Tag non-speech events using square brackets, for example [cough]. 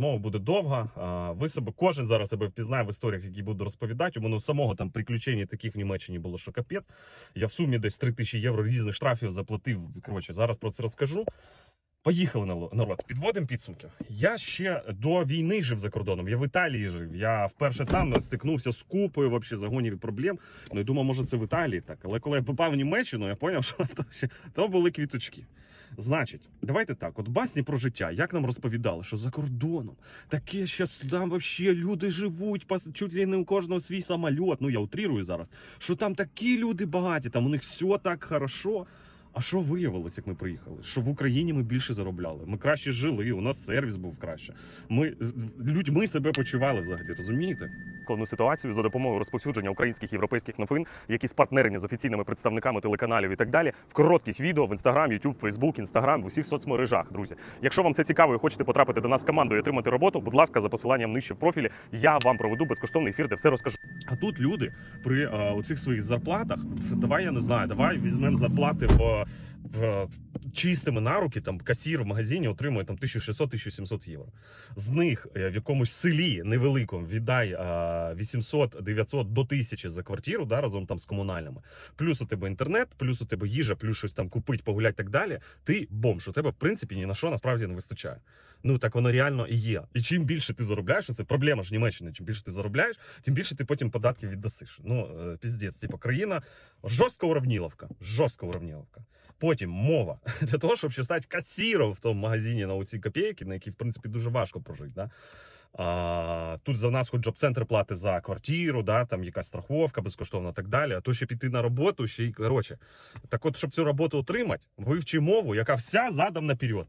розмова буде довга. Ви себе кожен зараз себе впізнає в історіях, які буду розповідати. У мене самого там приключення таких в Німеччині було, що капець. Я в сумі десь 3 тисячі євро різних штрафів заплатив. Коротше, зараз про це розкажу. Поїхали народ. Підводимо підсумки. Я ще до війни жив за кордоном. Я в Італії жив. Я вперше там стикнувся з купою вообще загонів і проблем. Ну і думав, може, це в Італії так. Але коли я попав в Німеччину, я зрозумів, [laughs] що то, то були квіточки. Значить, давайте так: от басні про життя, як нам розповідали, що за кордоном таке щас там вообще люди живуть, пас- чуть ли не у кожного свій самоліт. Ну я утрірую зараз. Що там такі люди багаті, там у них все так хорошо. А що виявилось, як ми приїхали? Що в Україні ми більше заробляли, ми краще жили, у нас сервіс був краще. Ми людьми себе почували взагалі, розумієте? складну ситуацію за допомогою розповсюдження українських європейських новин, які спартнерені з офіційними представниками телеканалів і так далі, в коротких відео в Instagram, YouTube, Facebook, Instagram, в усіх соцмережах. Друзі, якщо вам це цікаво і хочете потрапити до нас в команду і отримати роботу, будь ласка, за посиланням нижче в профілі. Я вам проведу безкоштовний ефір, де все розкажу. А тут люди при оцих своїх зарплатах, давай я не знаю, давай візьмемо зарплати в чистими на руки, там касір в магазині отримує там 1600-1700 євро. З них е, в якомусь селі невеликому віддай е, 800-900 до 1000 за квартиру, да, разом там з комунальними. Плюс у тебе інтернет, плюс у тебе їжа, плюс щось там купить, погулять так далі. Ти бомж. У тебе в принципі ні на що насправді не вистачає. Ну так воно реально і є. І чим більше ти заробляєш, це проблема ж Німеччини. Чим більше ти заробляєш, тим більше ти потім податки віддасиш. Ну е, піздець, типу, країна жорстка уравніловка. Жорстка уравніловка. Потім мова [laughs] для того, щоб ще стати касіром в тому магазині на оці копійки, на які в принципі дуже важко прожити. Да? А, тут за нас хоч джоб-центр платить за квартиру, да, там якась страховка безкоштовна так далі. А то ще піти на роботу, ще й коротше. Так от, щоб цю роботу отримати, вивчи мову, яка вся задом наперед.